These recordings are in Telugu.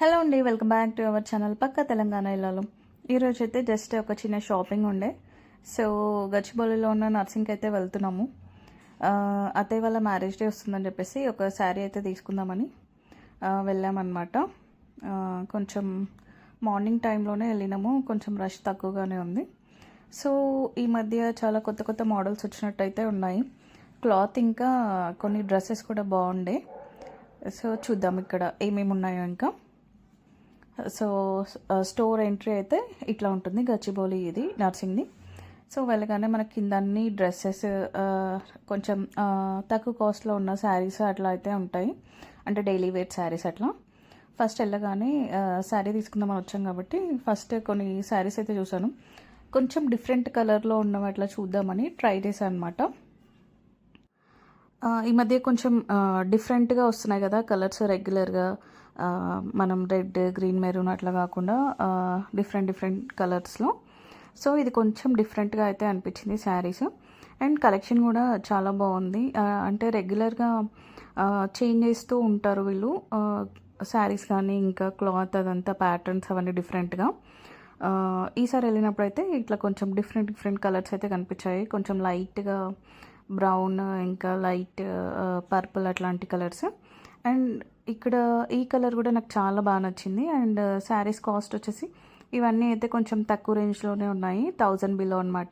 హలో అండి welcome back to our channel పక్క తెలంగాణ ఇళ్ళలో ఈరోజు అయితే జస్ట్ ఒక చిన్న షాపింగ్ ఉండే. సో గచ్చిబౌలిలో ఉన్న నర్సింగ్కి అయితే వెళ్తున్నాము. ఆ, అత్తయ్య వాళ్ళ మ్యారేజ్ డే వస్తుందని చెప్పేసి ఒక శారీ అయితే తీసుకుందామని వెళ్ళామన్నమాట. కొంచెం మార్నింగ్ టైంలోనే వెళ్ళినాము కొంచెం రష్ తక్కువగానే ఉంది. సో ఈ మధ్య చాలా కొత్త కొత్త మోడల్స్ వచ్చినట్టయితే ఉన్నాయి. క్లాత్ ఇంకా కొన్ని డ్రెస్సెస్ కూడా బాగుండే. సో చూద్దాం ఇక్కడ ఏమేమి ఉన్నాయో ఇంకా. సో స్టోర్ ఎంట్రీ అయితే ఇట్లా ఉంటుంది గచ్చిబౌలి ఇది నర్సింగ్ది. సో వెళ్ళగానే మనకి కింద అన్ని డ్రెస్సెస్ కొంచెం తక్కువ కాస్ట్లో ఉన్న శారీస్ అట్లా అయితే ఉంటాయి. అంటే డైలీ వేర్ శారీస్ అట్లా. ఫస్ట్ వెళ్ళగానే శారీ తీసుకుందామని వచ్చాం కాబట్టి ఫస్ట్ కొన్ని శారీస్ అయితే చూసాను కొంచెం డిఫరెంట్ కలర్లో ఉన్నవి అట్లా చూద్దామని ట్రై చేశాను అనమాట ఈ మధ్య కొంచెం డిఫరెంట్గా వస్తున్నాయి కదా కలర్స్ రెగ్యులర్గా మనం రెడ్ గ్రీన్ మెరూన్ అట్లా కాకుండా డిఫరెంట్ డిఫరెంట్ కలర్స్లో సో ఇది కొంచెం డిఫరెంట్గా అయితే అనిపించింది శారీస్. అండ్ కలెక్షన్ కూడా చాలా బాగుంది. అంటే రెగ్యులర్గా చేంజ్ చేస్తూ ఉంటారు వీళ్ళు. శారీస్ కానీ ఇంకా క్లాత్ అదంతా ప్యాటర్న్స్ అవన్నీ డిఫరెంట్గా ఈసారి వెళ్ళినప్పుడు అయితే ఇట్లా కొంచెం డిఫరెంట్ డిఫరెంట్ కలర్స్ అయితే కనిపించాయి. కొంచెం లైట్గా బ్రౌన్ ఇంకా లైట్ పర్పుల్ అట్లాంటి కలర్స్ అండ్ ఇక్కడ ఈ కలర్ కూడా నాకు చాలా బాగా నచ్చింది. అండ్ శారీస్ కాస్ట్ వచ్చేసి ఇవన్నీ అయితే కొంచెం తక్కువ రేంజ్లోనే ఉన్నాయి. థౌజండ్ బిలో అనమాట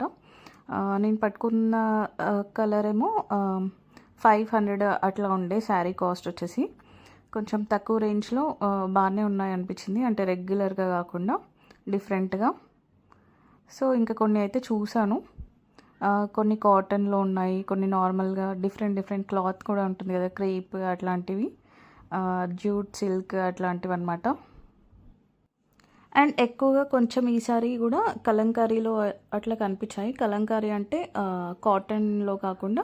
నేను పట్టుకున్న కలర్ ఏమో ఫైవ్ హండ్రెడ్ అట్లా ఉండే శారీ కాస్ట్ వచ్చేసి. కొంచెం తక్కువ రేంజ్లో బాగానే ఉన్నాయి అనిపించింది. అంటే రెగ్యులర్గా కాకుండా డిఫరెంట్గా సో ఇంకా కొన్ని అయితే చూశాను. కొన్ని కాటన్లో ఉన్నాయి. కొన్ని నార్మల్గా డిఫరెంట్ డిఫరెంట్ క్లాత్ కూడా ఉంటుంది కదా క్రేప్ అట్లాంటివి. జ్యూట్ సిల్క్ అట్లాంటివి అనమాట అండ్ ఎక్కువగా కొంచెం ఈసారి కూడా కలంకారీలో అట్లా కనిపించాయి. కలంకారీ అంటే కాటన్లో కాకుండా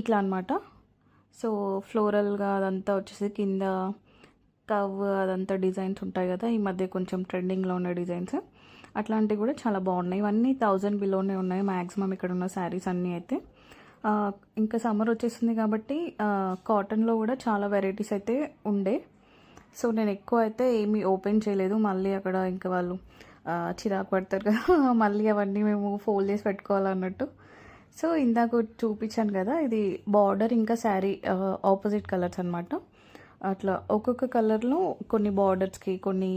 ఇట్లా అనమాట సో ఫ్లోరల్గా అదంతా వచ్చేసి కింద కవ్ అదంతా డిజైన్స్ ఉంటాయి కదా ఈ మధ్య కొంచెం ట్రెండింగ్లో ఉన్న డిజైన్స్. అట్లాంటివి కూడా చాలా బాగున్నాయి. ఇవన్నీ థౌజండ్ బిలోనే ఉన్నాయి మ్యాక్సిమం ఇక్కడ ఉన్న శారీస్ అన్నీ అయితే. ఇంకా సమ్మర్ వచ్చేసింది కాబట్టి కాటన్లో కూడా చాలా వెరైటీస్ అయితే ఉండే. సో నేను ఎక్కువ అయితే ఏమీ ఓపెన్ చేయలేదు. మళ్ళీ అక్కడ ఇంకా వాళ్ళు చిరాకు పడతారు కదా మళ్ళీ అవన్నీ మేము ఫోల్డ్ చేసి పెట్టుకోవాలన్నట్టు. సో ఇందాక చూపించాను కదా ఇది బార్డర్ ఇంకా శారీ ఆపోజిట్ కలర్స్ అనమాట అట్లా ఒక్కొక్క కలర్లో కొన్ని బార్డర్స్కి కొన్ని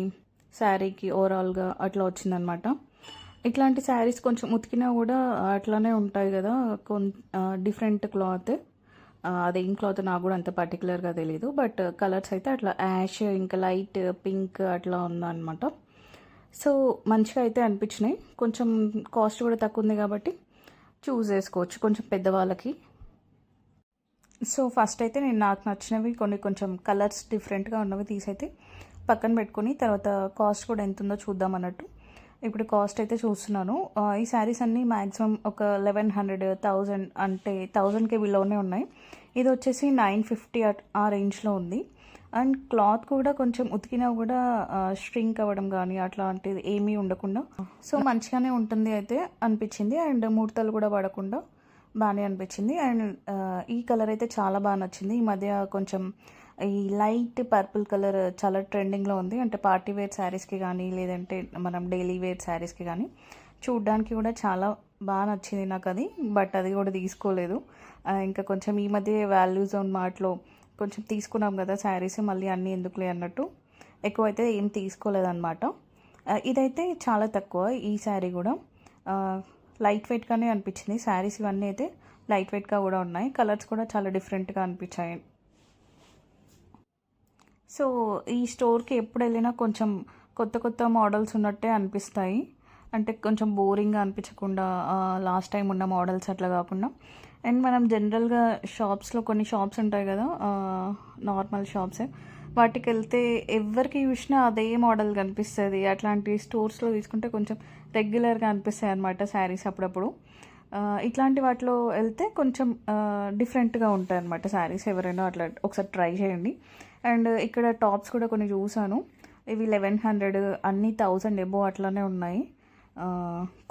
శారీకి ఓవరాల్గా అట్లా వచ్చిందనమాట ఇట్లాంటి శారీస్ కొంచెం ఉతికినా కూడా అట్లానే ఉంటాయి కదా. కొన్ డిఫరెంట్ క్లాత్ అదేం క్లాత్ నాకు కూడా అంత పర్టికులర్గా తెలియదు బట్ కలర్స్ అయితే అట్లా యాష్ ఇంకా లైట్ పింక్ అట్లా ఉందన్నమాట. సో మంచిగా అయితే అనిపించినాయి. కొంచెం కాస్ట్ కూడా తక్కువ ఉంది కాబట్టి చూస్ చేసుకోవచ్చు కొంచెం పెద్దవాళ్ళకి. సో ఫస్ట్ అయితే నేను నాకు నచ్చినవి కొన్ని కొంచెం కలర్స్ డిఫరెంట్గా ఉన్నవి తీసైతే పక్కన పెట్టుకొని తర్వాత కాస్ట్ కూడా ఎంత ఉందో చూద్దాం అన్నట్టు. ఇప్పుడు కాస్ట్ అయితే చూస్తున్నాను. ఈ శారీస్ అన్నీ మ్యాక్సిమం ఒక లెవెన్ హండ్రెడ్ థౌజండ్ అంటే థౌజండ్కి బిలోనే ఉన్నాయి. ఇది వచ్చేసి నైన్ ఫిఫ్టీ ఆ రేంజ్లో ఉంది. అండ్ క్లాత్ కూడా కొంచెం ఉతికినా కూడా స్ట్రింక్ అవ్వడం కానీ అట్లాంటిది ఏమీ ఉండకుండా సో మంచిగానే ఉంటుంది అయితే అనిపించింది. అండ్ ముడతలు కూడా పడకుండా బాగానే అనిపించింది. అండ్ ఈ కలర్ అయితే చాలా బాగా నచ్చింది. ఈ మధ్య కొంచెం ఈ లైట్ పర్పుల్ కలర్ చాలా ట్రెండింగ్లో ఉంది. అంటే పార్టీ వేర్ శారీస్కి కానీ లేదంటే మనం డైలీ వేర్ శారీస్కి కానీ చూడ్డానికి కూడా చాలా బాగా నచ్చింది నాకు అది బట్ అది కూడా తీసుకోలేదు. ఇంకా కొంచెం ఈ మధ్య వాల్యూ జోన్ మార్ట్లో కొంచెం తీసుకున్నాం కదా శారీస్ మళ్ళీ అన్నీ ఎందుకులే అన్నట్టు ఎక్కువ అయితే ఏం తీసుకోలేదన్నమాట. ఇదైతే చాలా తక్కువ ఈ శారీ కూడా. లైట్ వెయిట్గానే అనిపించింది. శారీస్ ఇవన్నీ అయితే లైట్ వెయిట్గా కూడా ఉన్నాయి. కలర్స్ కూడా చాలా డిఫరెంట్గా అనిపించాయి. సో ఈ స్టోర్కి ఎప్పుడు వెళ్ళినా కొంచెం కొత్త కొత్త మోడల్స్ ఉన్నట్టే అనిపిస్తాయి. అంటే కొంచెం బోరింగ్గా అనిపించకుండా లాస్ట్ టైం ఉన్న మోడల్స్ అట్లా కాకుండా. అండ్ మనం జనరల్గా షాప్స్లో కొన్ని షాప్స్ ఉంటాయి కదా నార్మల్ షాప్సే. వాటికి వెళ్తే ఎవరికి చూసినా అదే మోడల్ కనిపిస్తుంది. అట్లాంటి స్టోర్స్లో తీసుకుంటే కొంచెం రెగ్యులర్గా అనిపిస్తాయి అనమాట శారీస్ అప్పుడప్పుడు. ఇట్లాంటి వాటిలో వెళ్తే కొంచెం డిఫరెంట్గా ఉంటాయి అనమాట శారీస్. ఎవరైనా అట్లా ఒకసారి ట్రై చేయండి. అండ్ ఇక్కడ టాప్స్ కూడా కొన్ని చూసాను ఇవి లెవెన్ హండ్రెడ్ అన్ని థౌజండ్ ఎబో అట్లానే ఉన్నాయి.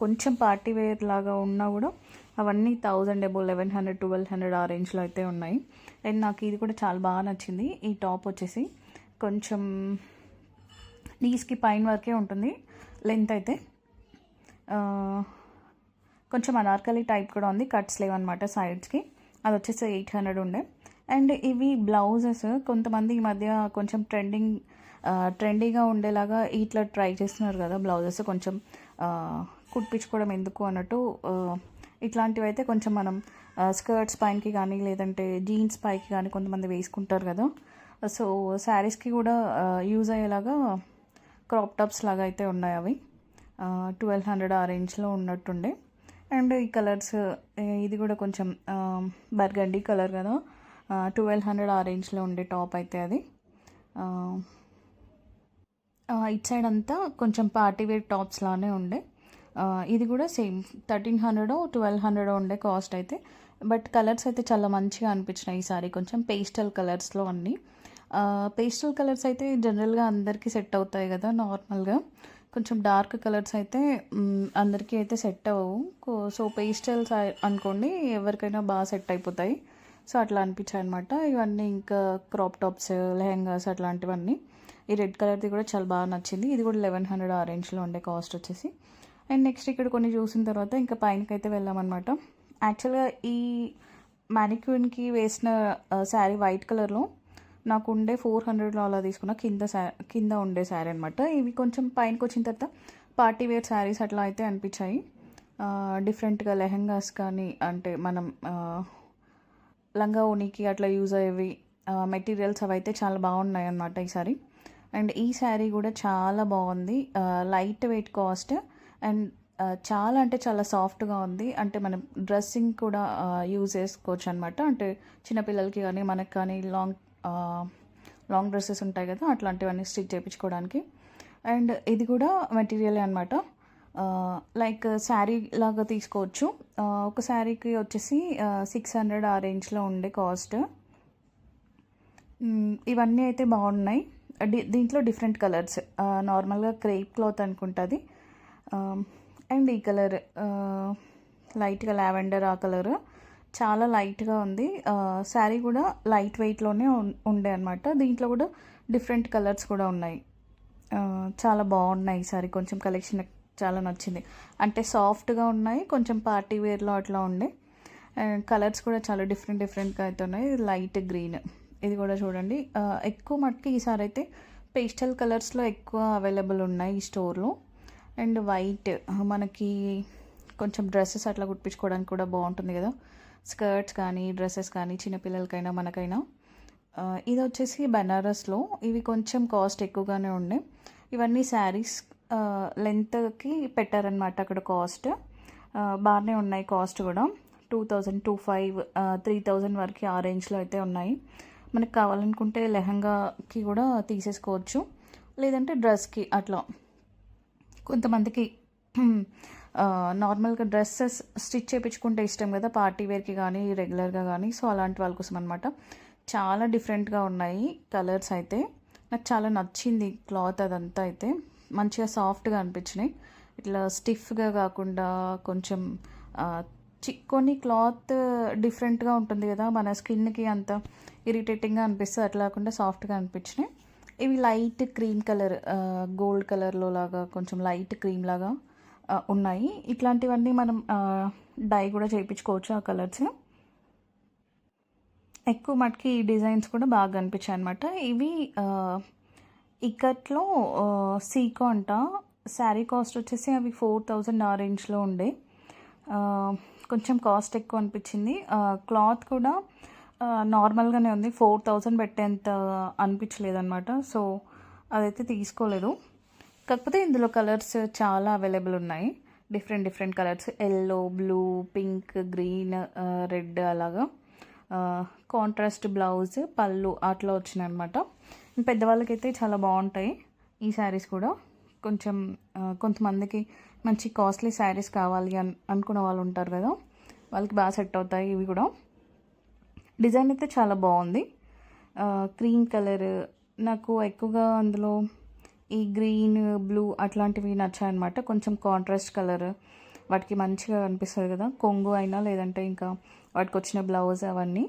కొంచెం పార్టీ వేర్ లాగా ఉన్నా కూడా అవన్నీ thousand above eleven hundred twelve hundred ఆ రేంజ్లో అయితే ఉన్నాయి. అండ్ నాకు ఇది కూడా చాలా బాగా నచ్చింది. ఈ టాప్ వచ్చేసి కొంచెం నీస్కి పైన వరకే ఉంటుంది. లెంత్ అయితే కొంచెం అనార్కలి టైప్ కూడా ఉంది. కట్స్ లేవన్నమాట సైడ్స్కి. అది వచ్చేసి ఎయిట్ హండ్రెడ్ ఉండే. అండ్ ఇవి బ్లౌజెస్ కొంతమంది ఈ మధ్య కొంచెం ట్రెండింగ్ ట్రెండీగా ఉండేలాగా ఇట్లా ట్రై చేస్తున్నారు కదా బ్లౌజెస్ కొంచెం కుట్టించుకోవడం ఎందుకు అన్నట్టు ఇట్లాంటివి అయితే కొంచెం మనం స్కర్ట్స్ పైనకి కానీ లేదంటే జీన్స్ పైకి కానీ కొంతమంది వేసుకుంటారు కదా. సో శారీస్కి కూడా యూజ్ అయ్యేలాగా క్రాప్ టాప్స్ లాగా అయితే ఉన్నాయి అవి. ట్వెల్వ్ హండ్రెడ్ ఆ రేంజ్లో ఉన్నట్టుండే. అండ్ ఈ కలర్స్ ఇది కూడా కొంచెం బర్గండి కలర్ కదా. ట్వెల్వ్ హండ్రెడ్ ఆ రేంజ్లో ఉండే టాప్ అయితే అది. ఇట్ సైడ్ అంతా కొంచెం పార్టీ వేర్ టాప్స్ లానే ఉండే. ఇది కూడా same thirteen hundred twelve hundred ఉండే కాస్ట్ అయితే. బట్ కలర్స్ అయితే చాలా మంచిగా అనిపించినాయి ఈసారి కొంచెం పేస్టల్ కలర్స్లో అన్నీ. పేస్టల్ కలర్స్ అయితే జనరల్గా అందరికీ సెట్ అవుతాయి కదా నార్మల్గా. కొంచెం డార్క్ కలర్స్ అయితే అందరికీ అయితే సెట్ అవ్వవు. సో పేస్టల్స్ అనుకోండి ఎవరికైనా బాగా సెట్ అయిపోతాయి. సో అట్లా అనిపించాయి అనమాట ఇవన్నీ ఇంకా క్రాప్ టాప్స్ లెహెంగాస్ అట్లాంటివన్నీ. ఈ రెడ్ కలర్ది కూడా చాలా బాగా నచ్చింది. ఇది కూడా లెవెన్ హండ్రెడ్ ఆ రేంజ్లో ఉండే కాస్ట్ వచ్చేసి. అండ్ నెక్స్ట్ ఇక్కడ కొన్ని చూసిన తర్వాత ఇంకా పైనకైతే వెళ్ళామన్నమాట యాక్చువల్గా ఈ మ్యానిక్యూన్కి వేసిన శారీ వైట్ కలర్లో నాకు ఉండే ఫోర్ హండ్రెడ్లో అలా తీసుకున్న కింద శా కింద ఉండే శారీ అనమాట ఇవి కొంచెం పైనకి వచ్చిన తర్వాత పార్టీ వేర్ శారీస్ అట్లా అయితే అనిపించాయి. డిఫరెంట్గా లెహెంగాస్ కానీ అంటే మనం లంగా ఉనికి అట్లా యూజ్ అయ్యేవి మెటీరియల్స్ అవి అయితే చాలా బాగున్నాయి అన్నమాట ఈసారి. అండ్ ఈ శారీ కూడా చాలా బాగుంది. లైట్ వెయిట్ కాస్ట్ అండ్ చాలా అంటే చాలా సాఫ్ట్గా ఉంది. అంటే మనం డ్రెస్సింగ్ కూడా యూజ్ చేసుకోవచ్చు అనమాట అంటే చిన్నపిల్లలకి కానీ మనకి కానీ లాంగ్ లాంగ్ డ్రెస్సెస్ ఉంటాయి కదా అట్లాంటివన్నీ స్టిచ్ చేయించుకోవడానికి. అండ్ ఇది కూడా మెటీరియల్ అనమాట లైక్ శారీ uh, లాగా తీసుకోవచ్చు. ఒక శారీకి వచ్చేసి సిక్స్ హండ్రెడ్ ఆ రేంజ్లో ఉండే కాస్ట్ ఇవన్నీ అయితే బాగున్నాయి. దీంట్లో డిఫరెంట్ కలర్స్ నార్మల్గా క్రేప్ క్లాత్ అనుకుంటుంది. అండ్ ఈ కలర్ లైట్గా లావెండర్ ఆ కలర్ చాలా లైట్గా ఉంది. శారీ కూడా లైట్ వెయిట్లోనే ఉండే అనమాట దీంట్లో కూడా డిఫరెంట్ కలర్స్ కూడా ఉన్నాయి. చాలా బాగున్నాయి సారీ కొంచెం కలెక్షన్ చాలా నచ్చింది. అంటే సాఫ్ట్గా ఉన్నాయి కొంచెం పార్టీ వేర్లో అట్లా ఉండే. అండ్ కలర్స్ కూడా చాలా డిఫరెంట్ డిఫరెంట్గా అయితే ఉన్నాయి. Light green. ఇది కూడా చూడండి. ఎక్కువ మట్టుకి ఈసారి అయితే పేస్టల్ కలర్స్లో ఎక్కువ అవైలబుల్ ఉన్నాయి ఈ స్టోర్లో. అండ్ వైట్ మనకి కొంచెం డ్రెస్సెస్ అట్లా కుట్టించుకోవడానికి కూడా బాగుంటుంది కదా. స్కర్ట్స్ కానీ డ్రెస్సెస్ కానీ చిన్నపిల్లలకైనా మనకైనా. ఇది వచ్చేసి బెనారస్లో. ఇవి కొంచెం కాస్ట్ ఎక్కువగానే ఉండే. ఇవన్నీ శారీస్ లెంత్కి పెట్టారనమాట అక్కడ కాస్ట్ బాగానే ఉన్నాయి కాస్ట్ కూడా. Two thousand two five three thousand వరకు ఆ రేంజ్లో అయితే ఉన్నాయి. మనకు కావాలనుకుంటే లెహంగాకి కూడా తీసేసుకోవచ్చు. లేదంటే డ్రెస్కి అట్లా. కొంతమందికి నార్మల్గా డ్రెస్సెస్ స్టిచ్ చేయించుకుంటే ఇష్టం కదా పార్టీ వేర్కి కానీ రెగ్యులర్గా కానీ సో అలాంటి వాళ్ళ కోసం అనమాట చాలా డిఫరెంట్గా ఉన్నాయి కలర్స్ అయితే. నాకు చాలా నచ్చింది క్లాత్ అదంతా అయితే. మంచిగా సాఫ్ట్గా అనిపించినాయి. ఇట్లా స్టిఫ్గా కాకుండా కొంచెం కొన్ని క్లాత్ డిఫరెంట్గా ఉంటుంది కదా మన స్కిన్కి అంత ఇరిటేటింగ్గా అనిపిస్తుంది. అట్లా కాకుండా సాఫ్ట్గా అనిపించినాయి. ఇవి లైట్ క్రీమ్ కలర్ గోల్డ్ కలర్లో లాగా కొంచెం లైట్ క్రీమ్ లాగా ఉన్నాయి. ఇట్లాంటివన్నీ మనం డై కూడా చేయించుకోవచ్చు ఆ కలర్స్. ఎక్కువ మటుకి ఈ డిజైన్స్ కూడా బాగా అనిపించాయి అనమాట ఇవి ఇక్కట్లో సీకో అంట. శారీ కాస్ట్ వచ్చేసి అవి ఫోర్ థౌజండ్ ఆ రేంజ్లో ఉండే. కొంచెం కాస్ట్ ఎక్కువ అనిపించింది. క్లాత్ కూడా నార్మల్గానే ఉంది. ఫోర్ థౌజండ్ పెట్టేంత అనిపించలేదన్నమాట. సో అదైతే తీసుకోలేదు. కాకపోతే ఇందులో కలర్స్ చాలా అవైలబుల్ ఉన్నాయి. Different different colours. Yellow blue pink green red అలాగా. కాంట్రాస్ట్ బ్లౌజ్ పళ్ళు అట్లా వచ్చినాయి అనమాట పెద్దవాళ్ళకైతే చాలా బాగుంటాయి ఈ శారీస్ కూడా. కొంచెం కొంతమందికి మంచి కాస్ట్లీ శారీస్ కావాలి అని అనుకున్న వాళ్ళు ఉంటారు కదా. వాళ్ళకి బాగా సెట్ అవుతాయి ఇవి కూడా. డిజైన్ అయితే చాలా బాగుంది. క్రీమ్ కలర్ నాకు ఎక్కువగా అందులో ఈ గ్రీన్ బ్లూ అట్లాంటివి నచ్చాయన్నమాట. కొంచెం కాంట్రాస్ట్ కలర్ వాటికి మంచిగా అనిపిస్తుంది కదా. కొంగు అయినా లేదంటే ఇంకా వాటికి వచ్చిన బ్లౌజ్ అవన్నీ.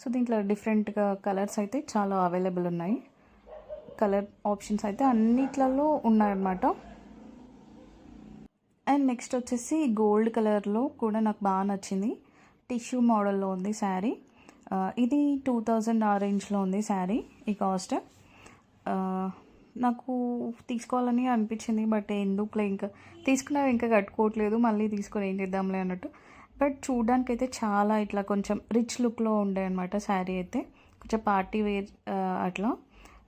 సో దీంట్లో డిఫరెంట్గా కలర్స్ అయితే చాలా అవైలబుల్ ఉన్నాయి. కలర్ ఆప్షన్స్ అయితే అన్నిట్లలో ఉన్నాయన్నమాట. అండ్ నెక్స్ట్ వచ్చేసి గోల్డ్ కలర్లో కూడా నాకు బాగా నచ్చింది. టిష్యూ మోడల్లో ఉంది శారీ. ఇది టూ థౌజండ్ ఆ రేంజ్లో ఉంది శారీ ఈ కాస్ట్. నాకు తీసుకోవాలని అనిపించింది బట్ ఎందుకులే ఇంకా తీసుకున్నా ఇంకా కట్టుకోవట్లేదు మళ్ళీ తీసుకొని ఏం చేద్దాంలే అన్నట్టు. బట్ చూడడానికి అయితే చాలా ఇట్లా కొంచెం రిచ్ లుక్లో ఉండే అనమాట శారీ అయితే. కొంచెం పార్టీ వేర్ అట్లా.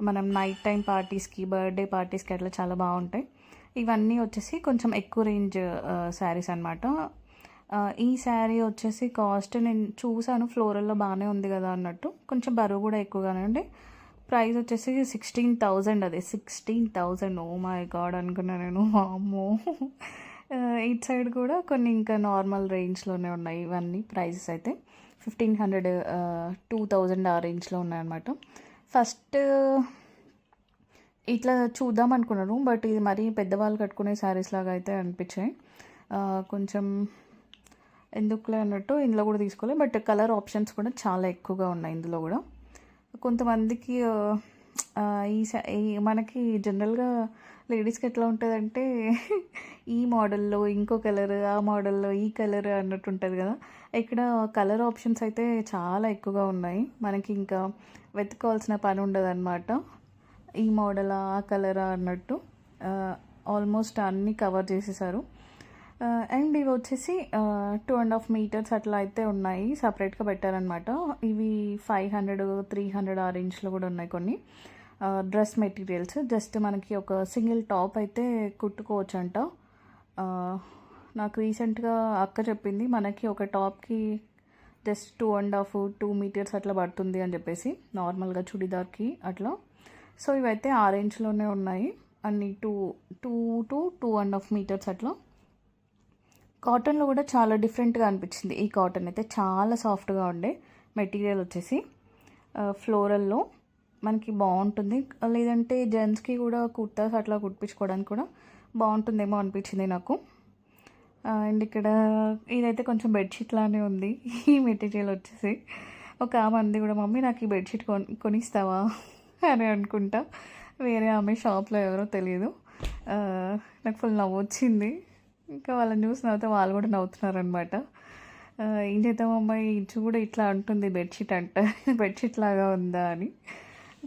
మనం నైట్ టైం పార్టీస్కి బర్త్డే పార్టీస్కి అట్లా చాలా బాగుంటాయి. ఇవన్నీ వచ్చేసి కొంచెం ఎక్కువ రేంజ్ శారీస్ అనమాట ఈ శారీ వచ్చేసి కాస్ట్ నేను చూసాను ఫ్లోరల్లో బాగానే ఉంది కదా అన్నట్టు. కొంచెం బరువు కూడా ఎక్కువగానే ఉండే ప్రైస్ వచ్చేసి సిక్స్టీన్ థౌజండ్ అది. Sixteen thousand oh my god అనుకున్నా నేను. అమ్మో ఇట్ సైడ్ కూడా కొన్ని ఇంకా నార్మల్ రేంజ్లోనే ఉన్నాయి ఇవన్నీ ప్రైజెస్ అయితే. ఫిఫ్టీన్ హండ్రెడ్ టూ థౌజండ్ ఆ రేంజ్లో ఉన్నాయన్నమాట ఫస్ట్ ఇట్లా చూద్దాం అనుకున్నాను బట్ ఇది మరీ పెద్దవాళ్ళు కట్టుకునే శారీస్ లాగా అయితే అనిపించాయి. కొంచెం ఎందుకులే అన్నట్టు ఇందులో కూడా తీసుకోలేదు బట్ కలర్ ఆప్షన్స్ కూడా చాలా ఎక్కువగా ఉన్నాయి ఇందులో కూడా. కొంతమందికి ఈ ఈ మనకి జనరల్గా లేడీస్కి ఎట్లా ఉంటుందంటే ఈ మోడల్లో ఇంకో కలర్ ఆ మోడల్లో ఈ కలర్ అన్నట్టు ఉంటుంది కదా. ఇక్కడ కలర్ ఆప్షన్స్ అయితే చాలా ఎక్కువగా ఉన్నాయి. మనకి ఇంకా వెతుకోవాల్సిన పని ఉండదు అనమాట ఈ మోడలా ఆ కలరా అన్నట్టు ఆల్మోస్ట్ అన్నీ కవర్ చేసేసారు. అండ్ ఇవి వచ్చేసి టూ అండ్ హాఫ్ మీటర్స్ అట్లా అయితే ఉన్నాయి. సపరేట్గా పెట్టారనమాట ఇవి ఫైవ్ హండ్రెడ్ త్రీ హండ్రెడ్ ఆ రేంజ్లో కూడా ఉన్నాయి కొన్ని. డ్రెస్ మెటీరియల్స్ జస్ట్ మనకి ఒక సింగిల్ టాప్ అయితే కుట్టుకోవచ్చు అంట నాకు రీసెంట్గా అక్క చెప్పింది మనకి ఒక టాప్కి just two and half two metres అట్లా పడుతుంది అని చెప్పేసి నార్మల్గా చుడిదార్కి అట్లా. సో ఇవైతే ఆరెంజ్లోనే ఉన్నాయి. అన్ని two two to two and half metres అట్లా. కాటన్లో కూడా చాలా డిఫరెంట్గా అనిపించింది. ఈ కాటన్ అయితే చాలా సాఫ్ట్గా ఉండే మెటీరియల్ వచ్చేసి. ఫ్లోరల్లో మనకి బాగుంటుంది. లేదంటే జెంట్స్కి కూడా కుర్తాస్ అట్లా కుట్టించుకోవడానికి కూడా బాగుంటుందేమో అనిపించింది నాకు. అండ్ ఇక్కడ ఇదైతే కొంచెం బెడ్షీట్ లానే ఉంది. ఈ మెటీరియల్ వచ్చేసి ఒక ఆమె అంది కూడా మమ్మీ నాకు ఈ బెడ్షీట్ కొని కొనిస్తావా? అని అనుకుంటా. వేరే ఆమె షాప్లో ఎవరో తెలియదు. నాకు ఫుల్ నవ్వు వచ్చింది. ఇంకా వాళ్ళని చూసి తర్వాత వాళ్ళు కూడా నవ్వుతున్నారనమాట ఏం చేద్దాం అమ్మాయి? కూడా ఇట్లా అంటుంది బెడ్షీట్ అంట. బెడ్షీట్ లాగా ఉందా? అని.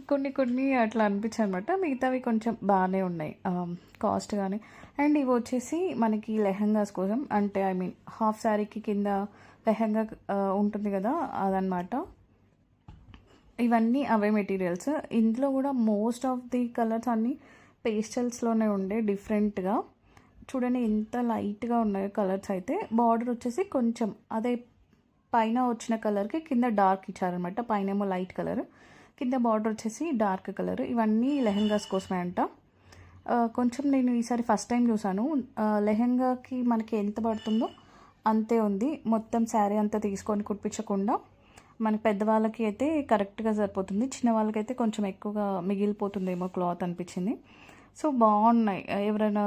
కొన్ని కొన్ని అట్లా అనిపించాయి అనమాట మిగతావి కొంచెం బాగానే ఉన్నాయి. కాస్ట్ కానీ అండ్ ఇవి వచ్చేసి మనకి లెహంగాస్ కోసం. అంటే ఐ మీన్ హాఫ్ శారీకి కింద లెహంగా ఉంటుంది కదా అదనమాట ఇవన్నీ అవే మెటీరియల్స్ ఇందులో కూడా మోస్ట్ ఆఫ్ ది కలర్స్ అన్నీ పేస్టల్స్లోనే ఉండే డిఫరెంట్గా చూడండి ఎంత లైట్గా ఉన్నాయో కలర్స్ అయితే. బార్డర్ వచ్చేసి కొంచెం అదే పైన వచ్చిన కలర్కి కింద డార్క్ ఇచ్చారనమాట పైన ఏమో లైట్ కలర్ కింద బార్డర్ వచ్చేసి డార్క్ కలర్ ఇవన్నీ లెహంగాస్ కోసమే అంట. కొంచెం నేను ఈసారి ఫస్ట్ టైం చూసాను లెహెంగాకి మనకి ఎంత పడుతుందో అంతే ఉంది. మొత్తం శారీ అంతా తీసుకొని కుట్టించకుండా మన పెద్దవాళ్ళకి అయితే కరెక్ట్గా సరిపోతుంది. చిన్న వాళ్ళకైతే కొంచెం ఎక్కువగా మిగిలిపోతుందేమో క్లాత్ అనిపించింది. సో బాగున్నాయి. ఎవరైనా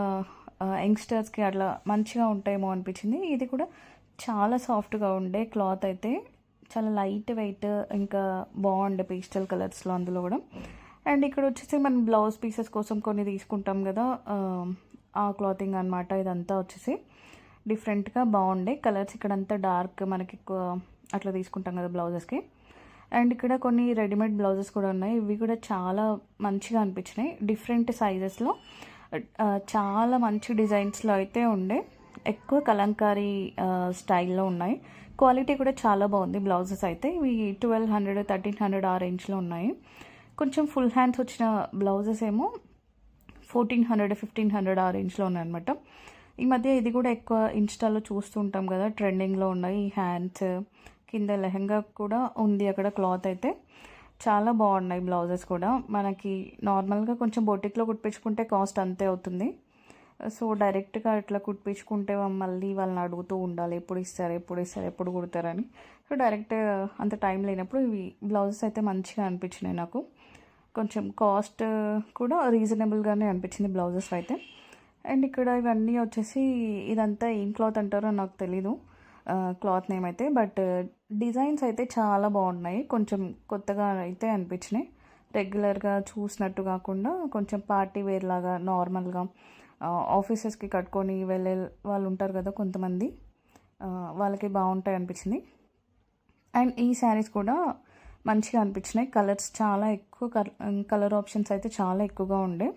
యంగ్స్టర్స్కి అట్లా మంచిగా ఉంటాయేమో అనిపించింది. ఇది కూడా చాలా సాఫ్ట్గా ఉండే క్లాత్ అయితే. చాలా లైట్ వెయిట్ ఇంకా బాగుండే పేస్టల్ కలర్స్లో అందులో కూడా. అండ్ ఇక్కడ వచ్చేసి మనం బ్లౌజ్ పీసెస్ కోసం కొన్ని తీసుకుంటాం కదా ఆ, క్లాతింగ్ అనమాట ఇదంతా వచ్చేసి. డిఫరెంట్గా బాగుండే. కలర్స్ ఇక్కడంతా డార్క్ మనకి ఎక్కువ అట్లా తీసుకుంటాం కదా బ్లౌజెస్కి. అండ్ ఇక్కడ కొన్ని రెడీమేడ్ బ్లౌజెస్ కూడా ఉన్నాయి. ఇవి కూడా చాలా మంచిగా అనిపించినాయి. డిఫరెంట్ సైజెస్లో చాలా మంచి డిజైన్స్లో అయితే ఉండే. ఎక్కువ కలంకారీ స్టైల్లో ఉన్నాయి. క్వాలిటీ కూడా చాలా బాగుంది బ్లౌజెస్ అయితే. ఇవి ట్వెల్వ్ హండ్రెడ్ థర్టీన్ హండ్రెడ్ ఆ రేంజ్లో ఉన్నాయి. కొంచెం ఫుల్ హ్యాండ్స్ వచ్చిన బ్లౌజెస్ ఏమో ఫోర్టీన్ హండ్రెడ్ ఫిఫ్టీన్ హండ్రెడ్ ఆ రేంజ్లో ఉన్నాయన్నమాట. ఈ మధ్య ఇది కూడా ఎక్కువ ఇన్స్టాలో చూస్తూ ఉంటాం కదా ట్రెండింగ్లో ఉన్నాయి ఈ హ్యాండ్స్ కింద లెహంగా కూడా ఉంది అక్కడ క్లాత్ అయితే. చాలా బాగున్నాయి బ్లౌజెస్ కూడా. మనకి నార్మల్గా కొంచెం బొటిక్లో కుట్టించుకుంటే కాస్ట్ అంతే అవుతుంది. సో డైరెక్ట్గా ఇట్లా కుట్టించుకుంటే మళ్ళీ వాళ్ళని అడుగుతూ ఉండాలి ఎప్పుడు ఇస్తారు ఎప్పుడు ఇస్తారు ఎప్పుడు కుడతారని. సో డైరెక్ట్ అంత టైం లేనప్పుడు ఇవి బ్లౌజెస్ అయితే మంచిగా అనిపించినాయి నాకు. కొంచెం కాస్ట్ కూడా రీజనబుల్గానే అనిపించింది బ్లౌజెస్ అయితే. అండ్ ఇక్కడ ఇవన్నీ వచ్చేసి ఇదంతా ఏం క్లాత్ అంటారో నాకు తెలీదు. క్లాత్ నేమ్ అయితే బట్ డిజైన్స్ అయితే చాలా బాగున్నాయి. కొంచెం కొత్తగా అయితే అనిపించినాయి. రెగ్యులర్గా చూసినట్టు కాకుండా కొంచెం పార్టీ వేర్ లాగా నార్మల్గా ఆఫీసెస్కి కట్టుకొని వెళ్ళే వాళ్ళు ఉంటారు కదా కొంతమంది వాళ్ళకి బాగుంటాయి అనిపించింది. అండ్ ఈ శారీస్ కూడా మంచిగా అనిపించినాయి. కలర్స్ చాలా ఎక్కువ కలర్ ఆప్షన్స్ అయితే చాలా ఎక్కువగా ఉండే.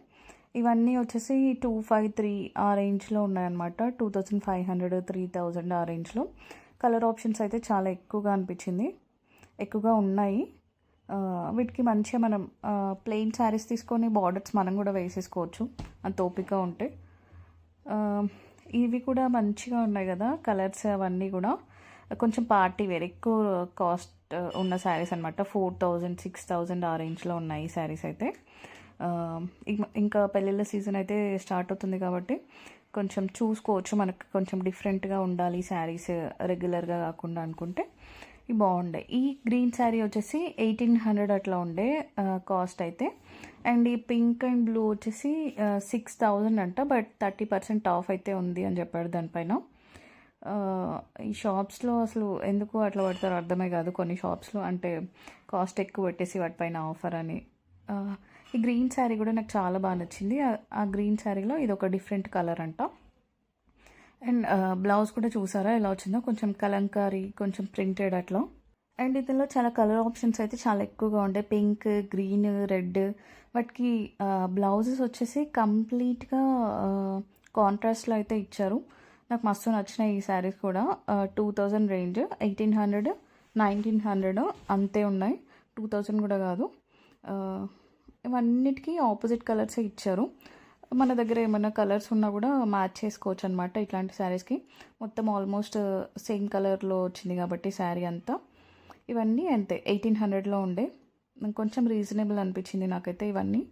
ఇవన్నీ వచ్చేసి టూ ఫైవ్ త్రీ ఆ రేంజ్లో ఉన్నాయన్నమాట. Two thousand five hundred three thousand ఆ రేంజ్లో కలర్ ఆప్షన్స్ అయితే చాలా ఎక్కువగా అనిపించింది. ఎక్కువగా ఉన్నాయి. వీటికి మంచిగా మనం ప్లెయిన్ శారీస్ తీసుకొని బార్డర్స్ మనం కూడా వేసేసుకోవచ్చు. అంత ఓపిక ఉంటే. ఇవి కూడా మంచిగా ఉన్నాయి కదా కలర్స్ అవన్నీ కూడా. కొంచెం పార్టీ వేర్. ఎక్కువ కాస్ట్ ఉన్న శారీస్ అనమాట ఫోర్ థౌజండ్ సిక్స్ థౌజండ్ ఆ రేంజ్లో ఉన్నాయి ఈ శారీస్ అయితే. ఇంకా పెళ్ళిళ్ళ సీజన్ అయితే స్టార్ట్ అవుతుంది కాబట్టి కొంచెం చూసుకోవచ్చు. మనకు కొంచెం డిఫరెంట్గా ఉండాలి శారీస్ రెగ్యులర్గా కాకుండా అనుకుంటే. ఇవి బాగుండే. ఈ గ్రీన్ శారీ వచ్చేసి ఎయిటీన్ హండ్రెడ్ అట్లా ఉండే కాస్ట్ అయితే. అండ్ ఈ పింక్ అండ్ బ్లూ వచ్చేసి సిక్స్ థౌజండ్ అంట బట్ థర్టీ పర్సెంట్ ఆఫ్ అయితే ఉంది అని చెప్పాడు దానిపైన. ఈ షాప్స్లో అసలు ఎందుకు అట్లా పడతారో అర్థమే కాదు. కొన్ని షాప్స్లో అంటే కాస్ట్ ఎక్కువ పెట్టేసి వాటిపైన ఆఫర్ అని. ఈ గ్రీన్ శారీ కూడా నాకు చాలా బాగా నచ్చింది. ఆ- ఆ గ్రీన్ శారీలో ఇది ఒక డిఫరెంట్ కలర్ అంట. అండ్ బ్లౌజ్ కూడా చూసారా? ఎలా వచ్చిందో? కొంచెం కలంకారీ కొంచెం ప్రింటెడ్ అట్లా. అండ్ ఇందులో చాలా కలర్ ఆప్షన్స్ అయితే చాలా ఎక్కువగా ఉండే. Pink green red. వాటికి బ్లౌజెస్ వచ్చేసి కంప్లీట్గా కాంట్రాస్ట్లో అయితే ఇచ్చారు. నాకు మస్తు నచ్చినాయి ఈ శారీస్ కూడా. Two thousand range eighteen hundred nineteen hundred అంతే ఉన్నాయి. టూ థౌజండ్ కూడా కాదు. ఇవన్నిటికీ ఆపోజిట్ కలర్సే ఇచ్చారు. మన దగ్గర ఏమైనా కలర్స్ ఉన్నా కూడా మ్యాచ్ చేసుకోవచ్చు అనమాట ఇట్లాంటి శారీస్కి. మొత్తం ఆల్మోస్ట్ సేమ్ కలర్లో వచ్చింది కాబట్టి శారీ అంతా. ఇవన్నీ అంతే ఎయిటీన్ హండ్రెడ్లో ఉండే. కొంచెం రీజనబుల్ అనిపించింది నాకైతే ఇవన్నీ.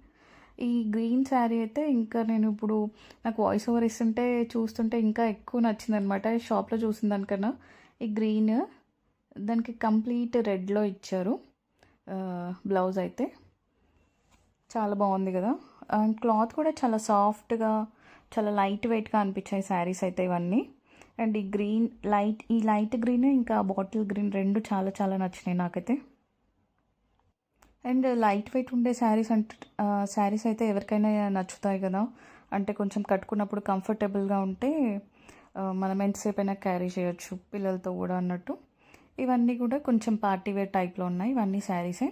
ఈ గ్రీన్ శారీ అయితే ఇంకా నేను ఇప్పుడు నాకు వాయిస్ ఓవర్ ఇస్తుంటే చూస్తుంటే ఇంకా ఎక్కువ నచ్చింది అనమాట షాప్లో చూసిన దానికన్నా. ఈ గ్రీన్ దానికి కంప్లీట్ రెడ్లో ఇచ్చారు. బ్లౌజ్ అయితే. చాలా బాగుంది కదా. అండ్ క్లాత్ కూడా చాలా సాఫ్ట్గా చాలా లైట్ వెయిట్గా అనిపించాయి శారీస్ అయితే ఇవన్నీ. అండ్ ఈ గ్రీన్ లైట్ ఈ లైట్ గ్రీన్ ఇంకా బాటిల్ గ్రీన్ రెండు చాలా చాలా నచ్చినాయి నాకైతే. అండ్ లైట్ వెయిట్ ఉండే శారీస్ అంటే శారీస్ అయితే ఎవరికైనా నచ్చుతాయి కదా. అంటే కొంచెం కట్టుకున్నప్పుడు కంఫర్టబుల్గా ఉంటే మనం ఎంతసేపు అయినా క్యారీ చేయొచ్చు పిల్లలతో కూడా అన్నట్టు. ఇవన్నీ కూడా కొంచెం పార్టీ వేర్ టైప్లో ఉన్నాయి. ఇవన్నీ శారీసే.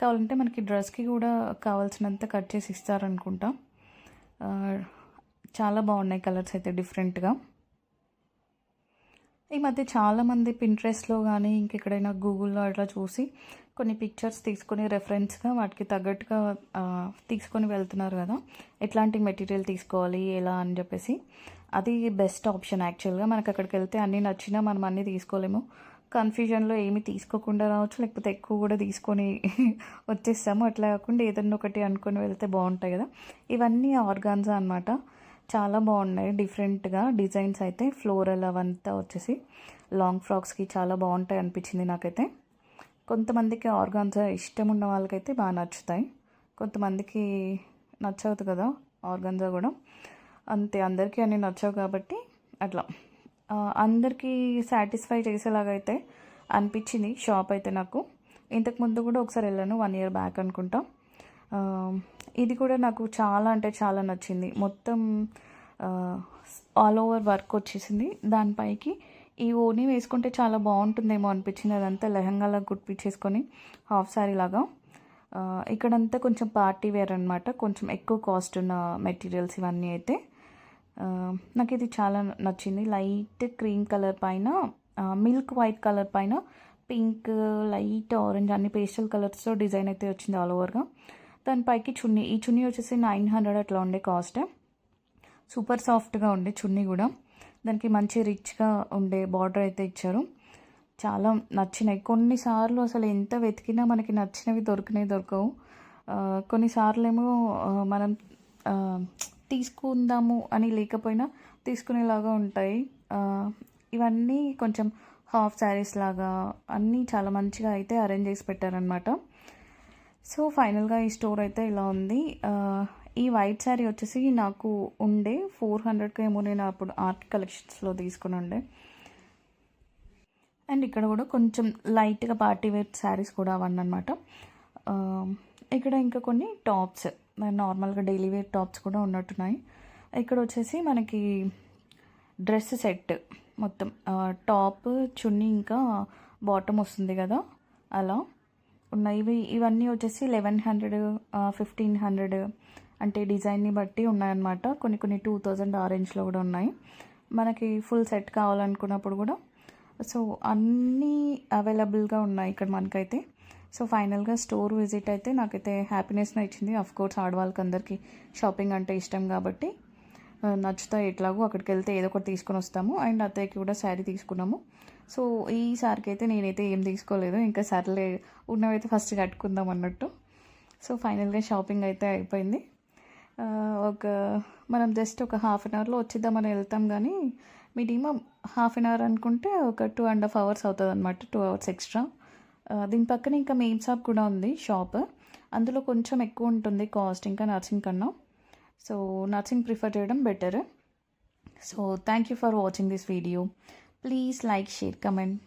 కావాలంటే మనకి డ్రెస్కి కూడా కావాల్సినంత కట్ చేసి ఇస్తారనుకుంటా. చాలా బాగున్నాయి కలర్స్ అయితే డిఫరెంట్గా. ఈ మధ్య చాలామంది పింట్రెస్ట్లో కానీ ఇంకెక్కడైనా గూగుల్లో అట్లా చూసి కొన్ని పిక్చర్స్ తీసుకొని రెఫరెన్స్గా వాటికి తగ్గట్టుగా తీసుకొని వెళ్తున్నారు కదా. ఎట్లాంటి మెటీరియల్ తీసుకోవాలి ఎలా అని చెప్పేసి. అది బెస్ట్ ఆప్షన్ యాక్చువల్గా మనకు అక్కడికి వెళ్తే అన్నీ నచ్చినా మనం అన్నీ తీసుకోలేము. కన్ఫ్యూజన్లో ఏమి తీసుకోకుండా రావచ్చు. లేకపోతే ఎక్కువ కూడా తీసుకొని వచ్చేస్తాము. అట్లా కాకుండా ఏదన్నా ఒకటి అనుకొని వెళ్తే బాగుంటాయి కదా. ఇవన్నీ ఆర్గాన్జా అనమాట చాలా బాగున్నాయి. డిఫరెంట్గా డిజైన్స్ అయితే ఫ్లోరల్ అవంతా వచ్చేసి లాంగ్ ఫ్రాక్స్కి చాలా బాగుంటాయి అనిపించింది నాకైతే. కొంతమందికి ఆర్గాన్జా ఇష్టం ఉన్న వాళ్ళకైతే బాగా నచ్చుతాయి. కొంతమందికి నచ్చవద్దు కదా ఆర్గాన్జా కూడా. అంతే అందరికీ అన్నీ నచ్చవు కాబట్టి అట్లా. అందరికీ సాటిస్ఫై చేసేలాగైతే అనిపించింది షాప్ అయితే నాకు. ఇంతకు ముందు కూడా ఒకసారి వెళ్ళాను వన్ ఇయర్ బ్యాక్ అనుకుంటా. ఇది కూడా నాకు చాలా అంటే చాలా నచ్చింది. మొత్తం ఆల్ ఓవర్ వర్క్ వచ్చేసింది. దానిపైకి ఈ ఓని వేసుకుంటే చాలా బాగుంటుందేమో అనిపించింది. అదంతా లెహంగాలా కుట్టించేసుకొని హాఫ్ శారీ లాగా. ఇక్కడంతా కొంచెం పార్టీ వేర్ అనమాట కొంచెం ఎక్కువ కాస్ట్ ఉన్న మెటీరియల్స్ ఇవన్నీ అయితే. నాకు ఇది చాలా నచ్చింది. లైట్ క్రీమ్ కలర్ పైన మిల్క్ వైట్ కలర్ పైన పింక్ లైట్ ఆరెంజ్ అన్ని పేస్టల్ కలర్స్తో డిజైన్ అయితే వచ్చింది ఆల్ ఓవర్గా దానిపైకి చున్నీ. ఈ చున్నీ వచ్చేసి నైన్ హండ్రెడ్ అట్లా ఉండే కాస్ట్. సూపర్ సాఫ్ట్గా ఉండే చున్నీ కూడా. దానికి మంచి రిచ్గా ఉండే బార్డర్ అయితే ఇచ్చారు. చాలా నచ్చినాయి. కొన్నిసార్లు అసలు ఎంత వెతికినా మనకి నచ్చినవి దొరికినాయి దొరకవు. కొన్నిసార్లు ఏమో మనం తీసుకుందాము అని లేకపోయినా తీసుకునేలాగా ఉంటాయి. ఇవన్నీ కొంచెం హాఫ్ శారీస్ లాగా అన్నీ చాలా మంచిగా అయితే అరేంజ్ చేసి పెట్టారనమాట సో ఫైనల్గా ఈ స్టోర్ అయితే ఇలా ఉంది. ఈ వైట్ శారీ వచ్చేసి నాకు ఉండే ఫోర్ హండ్రెడ్కి ఏమో నేను అప్పుడు ఆర్ట్ కలెక్షన్స్లో తీసుకుని ఉండే. అండ్ ఇక్కడ కూడా కొంచెం లైట్గా పార్టీ వేర్ శారీస్ కూడా అవన్నీ అనమాట ఇక్కడ ఇంకా కొన్ని టాప్స్ నార్మల్గా డైలీ వేర్ టాప్స్ కూడా ఉన్నట్టున్నాయి. ఇక్కడ వచ్చేసి మనకి డ్రెస్ సెట్ మొత్తం టాప్ చున్నీ ఇంకా బాటమ్ వస్తుంది కదా అలా. ఉన్నాయి. ఇవి ఇవన్నీ వచ్చేసి లెవెన్ హండ్రెడ్ ఫిఫ్టీన్ హండ్రెడ్ అంటే డిజైన్ని బట్టి ఉన్నాయన్నమాట. కొన్ని కొన్ని టూ థౌజండ్ ఆరెంజ్లో కూడా ఉన్నాయి. మనకి ఫుల్ సెట్ కావాలనుకున్నప్పుడు కూడా. సో అన్నీ అవైలబుల్గా ఉన్నాయి ఇక్కడ మనకైతే. సో ఫైనల్గా స్టోర్ విజిట్ అయితే నాకైతే హ్యాపీనెస్ని ఇచ్చింది. అఫ్ కోర్స్ ఆడవాళ్ళకి అందరికీ షాపింగ్ అంటే ఇష్టం కాబట్టి నచ్చుతాయి ఎట్లాగో అక్కడికి వెళ్తే ఏదో ఒకటి తీసుకొని వస్తాము. అండ్ అత్తయ్యకి కూడా శారీ తీసుకున్నాము. సో ఈ అయితే నేనైతే ఏం తీసుకోలేదు. ఇంకా సర్లే ఉన్నవైతే ఫస్ట్ కట్టుకుందాం అన్నట్టు. సో ఫైనల్గా షాపింగ్ అయితే అయిపోయింది. ఒక మనం జస్ట్ ఒక హాఫ్ అన్ అవర్లో వచ్చిద్దామని వెళ్తాం కానీ మినిమం హాఫ్ అన్ అవర్ అనుకుంటే ఒక టూ అండ్ హాఫ్ అవర్స్ అవుతుంది అనమాట టూ అవర్స్ ఎక్స్ట్రా. దీని పక్కన ఇంకా మెయిన్ షాప్ కూడా ఉంది షాప్. అందులో కొంచెం ఎక్కువ ఉంటుంది కాస్ట్ ఇంకా నర్సింగ్ కన్నా. సో నర్సింగ్ ప్రిఫర్ చేయడం better. So thank you for watching this video. Please like, share, comment.